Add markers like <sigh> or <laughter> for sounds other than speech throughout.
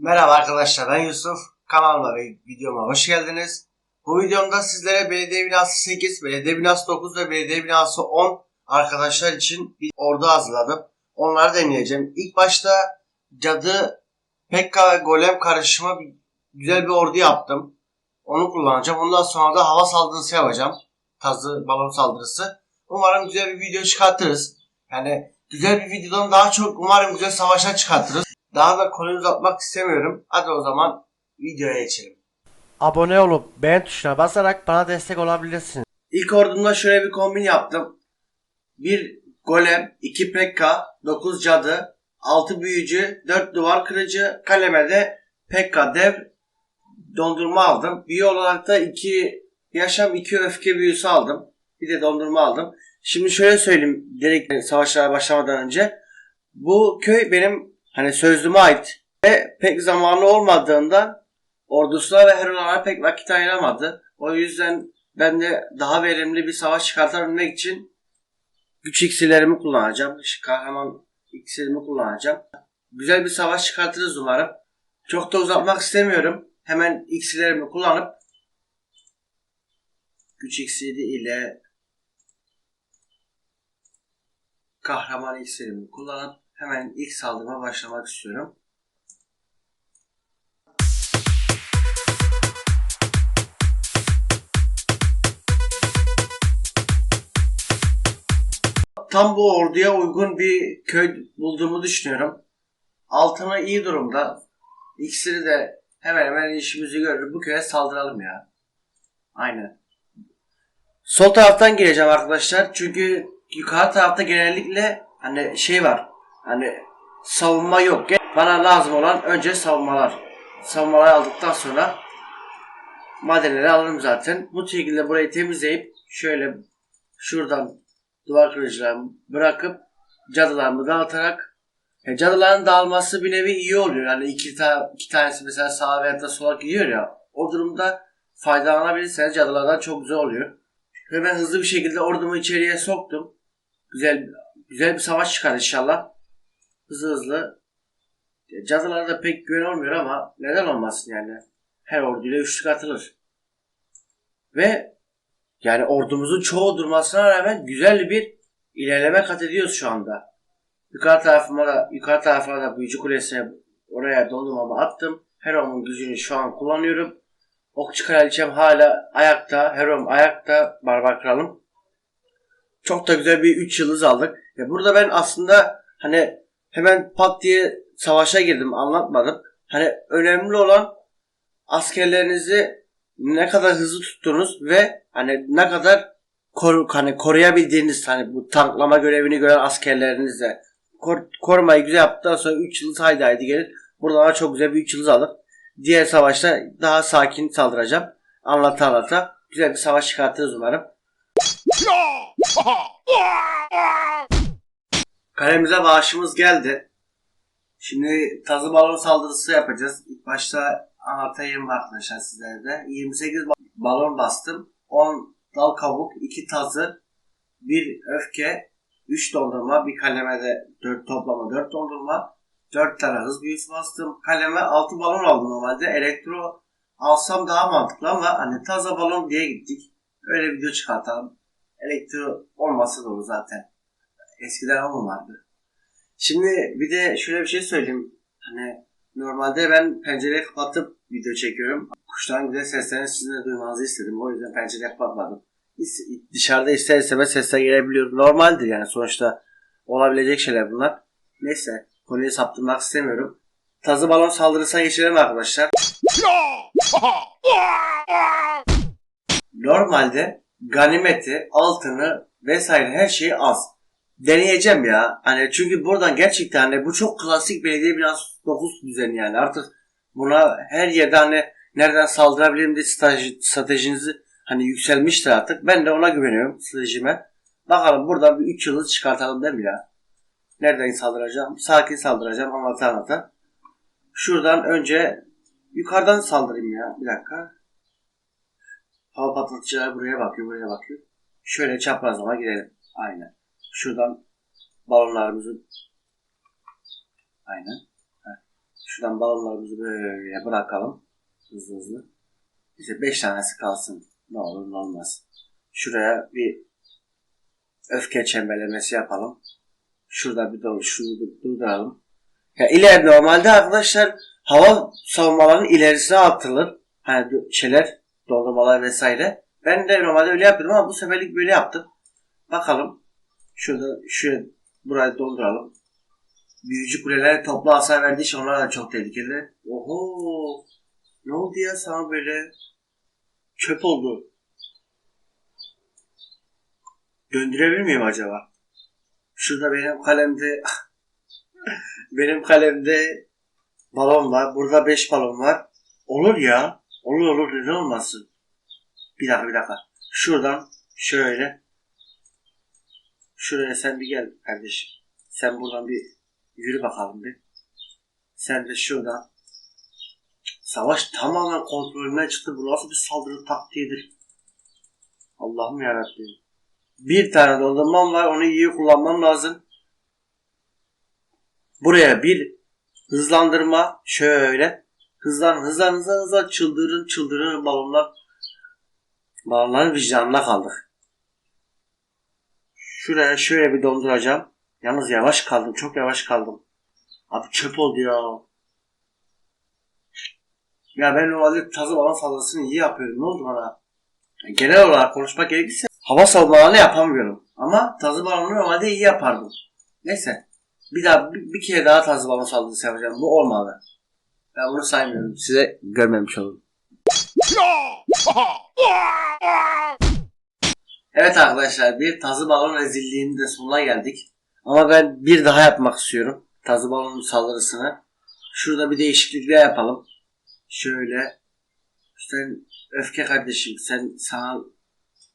Merhaba arkadaşlar ben Yusuf. Kanalıma ve videoma hoş geldiniz. Bu videomda sizlere belediye binası 8, belediye binası 9 ve belediye binası 10 arkadaşlar için bir ordu hazırladım. Onları deneyeceğim. İlk başta cadı, Pekka ve Golem karışımı güzel bir ordu yaptım. Onu kullanacağım. Ondan sonra da hava saldırısı yapacağım. Tazı balon saldırısı. Umarım güzel bir video çıkartırız. Yani güzel bir videodan daha çok umarım güzel savaşlar çıkartırız. Daha da konuyu uzatmak istemiyorum. Hadi o zaman videoya geçelim. Abone olup beğen tuşuna basarak bana destek olabilirsiniz. İlk ordumda şöyle bir kombin yaptım. Bir golem, 2 pekka, 9 cadı, 6 büyücü, 4 duvar kırıcı, kaleme de pekka dev dondurma aldım. Büyü olarak da 2 yaşam 2 öfke büyüsü aldım. Bir de dondurma aldım. Şimdi şöyle söyleyeyim direkt savaşlara başlamadan önce. Bu köy benim hani sözlüme ait ve pek zamanı olmadığından ordusuna ve herolara pek vakit ayıramadı. O yüzden ben de daha verimli bir savaş çıkartabilmek için güç iksirlerimi kullanacağım. Kahraman iksirimi kullanacağım. Güzel bir savaş çıkartırız umarım. Çok da uzatmak istemiyorum. Hemen iksirlerimi kullanıp güç iksiri ile kahraman iksirimi kullanıp hemen ilk saldırıma başlamak istiyorum. Tam bu orduya uygun bir köy bulduğumu düşünüyorum. Altını iyi durumda. İksiri de hemen hemen işimizi görür. Bu köye saldıralım ya. Aynen. Sol taraftan gireceğim arkadaşlar. Çünkü yukarı tarafta genellikle hani şey var. Hani savunma yok. Bana lazım olan önce savunmalar. Savunmaları aldıktan sonra madenleri alırım zaten. Bu şekilde burayı temizleyip şöyle şuradan duvar kırıcılarımı bırakıp cadılarımı dağıtarak ya cadıların dağılması bir nevi iyi oluyor. Yani iki, ta, iki tanesi mesela sağa veya da sola gidiyor ya. O durumda faydalanabilirseniz cadılardan çok güzel oluyor. Ve ben hızlı bir şekilde ordumu içeriye soktum. Güzel güzel bir savaş çıkar inşallah. Hızlı hızlı. Ya Cadılara da pek güven olmuyor ama neden olmasın yani. Her orduyla üçlük atılır. Ve yani ordumuzun çoğu durmasına rağmen güzel bir ilerleme kat ediyoruz şu anda. Yukarı tarafıma da, yukarı tarafına da büyücü kulesine oraya dondurmamı attım. Hero'nun gücünü şu an kullanıyorum. Okçu kraliçem hala ayakta. Herom ayakta. Barbar kralım. Çok da güzel bir 3 yıldız aldık. Ve burada ben aslında hani hemen pat diye savaşa girdim anlatmadım. Hani önemli olan askerlerinizi ne kadar hızlı tuttunuz ve hani ne kadar koru, hani koruyabildiğiniz hani bu tanklama görevini gören askerlerinizle kor, korumayı güzel yaptıktan sonra 3 yıldız haydi haydi gelir. Buradan da çok güzel bir 3 yıldız aldık. Diğer savaşta daha sakin saldıracağım. Anlata anlata. Güzel bir savaş çıkartırız umarım. <laughs> Kalemize bağışımız geldi. Şimdi tazı balon saldırısı yapacağız. İlk başta anlatayım arkadaşlar sizlere de. 28 ba- balon bastım. 10 dal kabuk, 2 tazı, 1 öfke, 3 dondurma, bir kalemede 4 toplama 4 dondurma, 4 tane hız büyüsü bastım. Kaleme 6 balon aldım normalde. Elektro alsam daha mantıklı ama hani taza balon diye gittik. Öyle video çıkartalım. Elektro olmasa da olur zaten. Eskiden onun vardı. Şimdi bir de şöyle bir şey söyleyeyim. Hani normalde ben pencereyi kapatıp video çekiyorum. Kuşların güzel seslerini sizin de duymanızı istedim. O yüzden pencereyi kapatmadım. Dışarıda ister istemez sesler gelebiliyor. Normaldir yani sonuçta olabilecek şeyler bunlar. Neyse konuyu saptırmak istemiyorum. Tazı balon saldırısına geçelim arkadaşlar. Normalde ganimeti, altını vesaire her şeyi az. Deneyeceğim ya. Hani çünkü buradan gerçekten hani bu çok klasik belediye binası 9 düzeni yani. Artık buna her yerde hani nereden saldırabilirim diye strateji, stratejinizi hani yükselmiştir artık. Ben de ona güveniyorum stratejime. Bakalım buradan bir 3 yıldız çıkartalım değil mi ya? Nereden saldıracağım? Sakin saldıracağım anlata anlata. Şuradan önce yukarıdan saldırayım ya. Bir dakika. Hava patlatıcılar buraya bakıyor, buraya bakıyor. Şöyle çaprazlama girelim. Aynen. Şuradan balonlarımızı Aynen. Şuradan balonlarımızı böyle bırakalım. Hızlı hızlı. İşte 5 tanesi kalsın. Ne olur ne olmaz. Şuraya bir öfke çemberlemesi yapalım. Şurada bir dolu şunu dur- durduralım. Ya iler normalde arkadaşlar hava savunmalarının ilerisine atılır. Hani şeyler, dondurmalar vesaire. Ben de normalde öyle yapıyordum ama bu seferlik böyle yaptım. Bakalım. Şurada şuraya burayı dolduralım. Büyücü kuleler toplu hasar verdiği için onlar da çok tehlikeli. Oho! Ne oldu ya sana böyle? Çöp oldu. Döndürebilir miyim acaba? Şurada benim kalemde <laughs> benim kalemde balon var. Burada 5 balon var. Olur ya. Olur olur neden olmasın? Bir dakika bir dakika. Şuradan şöyle. Şuraya sen bir gel kardeşim. Sen buradan bir yürü bakalım bir. Sen de şuradan. Savaş tamamen kontrolünden çıktı. Bu nasıl bir saldırı taktiğidir? Allah'ım yarabbim. Bir tane dondurmam var. Onu iyi kullanmam lazım. Buraya bir hızlandırma. Şöyle. Hızlan hızlan hızlan hızlan çıldırın çıldırın balonlar. Balonların vicdanına kaldık. Şuraya şöyle bir donduracağım. Yalnız yavaş kaldım. Çok yavaş kaldım. Abi çöp oldu ya. Ya ben normalde tazı balon saldırısını iyi yapıyorum. Ne oldu bana? Genel olarak konuşmak gerekirse hava savunmalarını yapamıyorum. Ama tazı balonu normalde iyi yapardım. Neyse. Bir daha bir, bir kere daha tazı balon saldırısı yapacağım. Bu olmadı. Ben bunu saymıyorum. Size görmemiş olun. Evet arkadaşlar bir tazı balon rezilliğinin de sonuna geldik. Ama ben bir daha yapmak istiyorum. Tazı balonun saldırısını. Şurada bir değişiklikler yapalım. Şöyle. Sen öfke kardeşim sen sana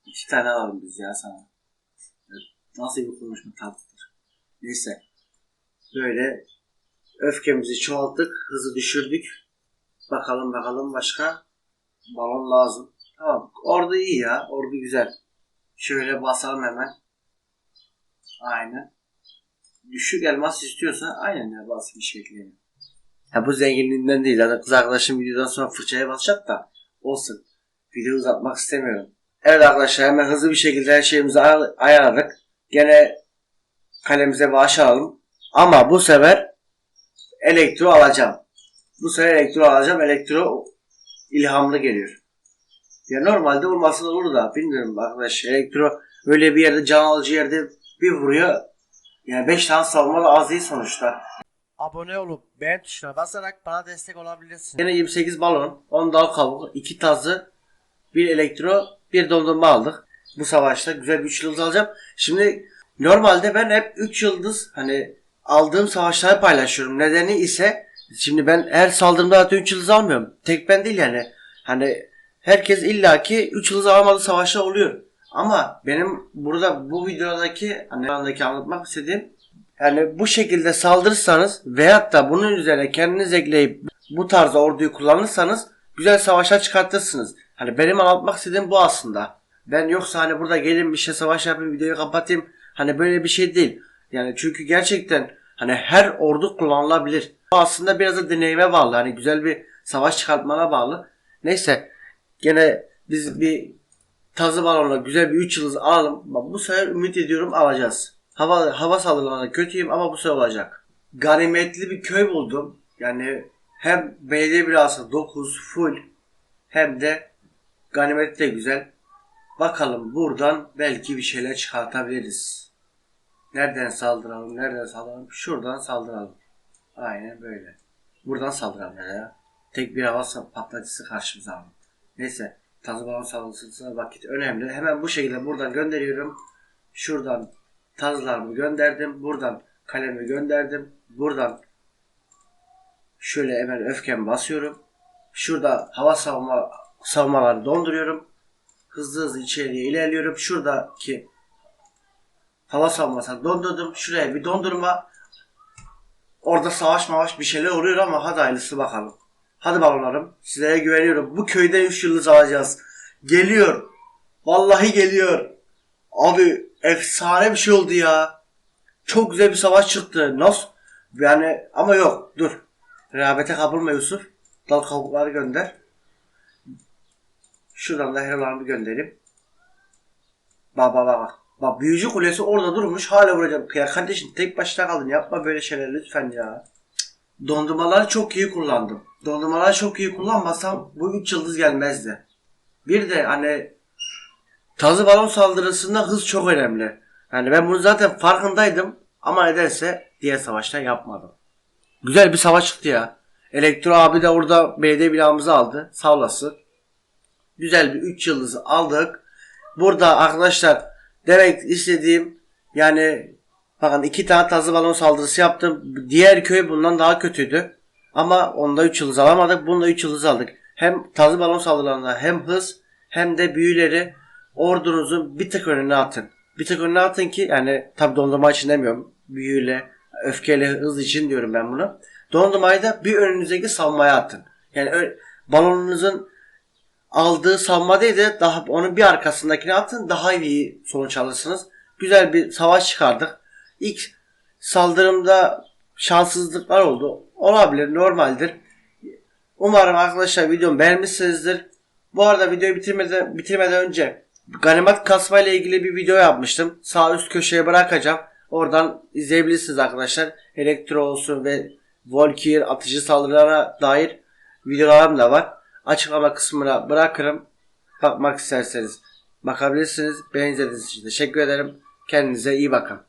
iki tane alalım biz ya sana. Nasıl bir konuşma tatlıdır. Neyse. Böyle öfkemizi çoğalttık. Hızı düşürdük. Bakalım bakalım başka balon lazım. Tamam. Ordu iyi ya. Ordu güzel. Şöyle basalım hemen. Aynen. Düşük elmas istiyorsa aynen ya bas bir şekilde. Ya bu zenginliğinden değil. Zaten kız arkadaşım videodan sonra fırçaya basacak da olsun. Video uzatmak istemiyorum. Evet arkadaşlar hemen hızlı bir şekilde her şeyimizi ay- ayarladık. Gene kalemize bağış alalım. Ama bu sefer elektro alacağım. Bu sefer elektro alacağım. Elektro ilhamlı geliyor. Ya normalde olmasa da olur da bilmiyorum arkadaş. Elektro böyle bir yerde can alıcı yerde bir vuruyor. Yani 5 tane savunma da az değil sonuçta. Abone olup beğen tuşuna basarak bana destek olabilirsin. Yine 28 balon, 10 dal kabuk, 2 tazı, 1 elektro, 1 dondurma aldık. Bu savaşta güzel bir 3 yıldız alacağım. Şimdi normalde ben hep 3 yıldız hani aldığım savaşları paylaşıyorum. Nedeni ise şimdi ben her saldırımda zaten 3 yıldız almıyorum. Tek ben değil yani. Hani herkes illaki 3 yıldız alamadığı savaşlar oluyor. Ama benim burada bu videodaki hani anlatmak istediğim yani bu şekilde saldırırsanız veyahut da bunun üzerine kendiniz ekleyip bu tarzda orduyu kullanırsanız güzel savaşlar çıkartırsınız. Hani benim anlatmak istediğim bu aslında. Ben yoksa hani burada gelin bir şey savaş yapayım videoyu kapatayım. Hani böyle bir şey değil. Yani çünkü gerçekten hani her ordu kullanılabilir. Bu aslında biraz da deneyime bağlı. Hani güzel bir savaş çıkartmana bağlı. Neyse gene biz bir tazı balonla güzel bir 3 yıldız alalım. Bu sefer ümit ediyorum alacağız. Hava hava saldırılarında kötüyüm ama bu sefer olacak. Ganimetli bir köy buldum. Yani hem belediye binası 9 full hem de ganimet de güzel. Bakalım buradan belki bir şeyler çıkartabiliriz. Nereden saldıralım? Nereden saldıralım? Şuradan saldıralım. Aynen böyle. Buradan saldıralım ya. Tek bir hava patlatıcısı karşımıza alın. Neyse. Tazı balon saldırısına vakit önemli. Hemen bu şekilde buradan gönderiyorum. Şuradan tazlarımı gönderdim. Buradan kalemi gönderdim. Buradan şöyle hemen öfkemi basıyorum. Şurada hava savunma savunmaları donduruyorum. Hızlı hızlı içeriye ilerliyorum. Şuradaki hava savunmasını dondurdum. Şuraya bir dondurma. Orada savaş mavaş bir şeyler oluyor ama hadi hayırlısı bakalım. Hadi balonlarım. Sizlere güveniyorum. Bu köyden 3 yıldız alacağız. Geliyor. Vallahi geliyor. Abi efsane bir şey oldu ya. Çok güzel bir savaş çıktı. Nasıl? Yani ama yok dur. Rehavete kapılma Yusuf. Dal kabukları gönder. Şuradan da herolarımı göndereyim. Bak bak bak bak. Büyücü kulesi orada durmuş hala vuracağım. Ya kardeşim tek başına kaldın yapma böyle şeyler lütfen ya. Dondurmaları çok iyi kullandım. Dondurmaları çok iyi kullanmasam bu 3 yıldız gelmezdi. Bir de hani tazı balon saldırısında hız çok önemli. Yani ben bunu zaten farkındaydım ama nedense diğer savaşta yapmadım. Güzel bir savaş çıktı ya. Elektro abi de orada belediye binamızı aldı. Sağ olasın. Güzel bir 3 yıldızı aldık. Burada arkadaşlar demek istediğim yani bakın iki tane tazı balon saldırısı yaptım. Diğer köy bundan daha kötüydü. Ama onda 3 yıldız alamadık. Bunda 3 yıldız aldık. Hem tazı balon saldırılarında hem hız hem de büyüleri ordunuzun bir tık önüne atın. Bir tık önüne atın ki yani tabi dondurma için demiyorum. Büyüyle, öfkeyle, hız için diyorum ben bunu. Dondurmayı da bir önünüzdeki savunmaya atın. Yani balonunuzun aldığı savunma değil de daha onun bir arkasındakine atın daha iyi sonuç alırsınız. Güzel bir savaş çıkardık. İlk saldırımda şanssızlıklar oldu. Olabilir, normaldir. Umarım arkadaşlar videomu beğenmişsinizdir. Bu arada videoyu bitirmeden, bitirmeden önce ganimet kasma ile ilgili bir video yapmıştım. Sağ üst köşeye bırakacağım. Oradan izleyebilirsiniz arkadaşlar. Elektro olsun ve Volkir atıcı saldırılara dair videolarım da var. Açıklama kısmına bırakırım. Bakmak isterseniz bakabilirsiniz. Beni izlediğiniz için teşekkür ederim. Kendinize iyi bakın.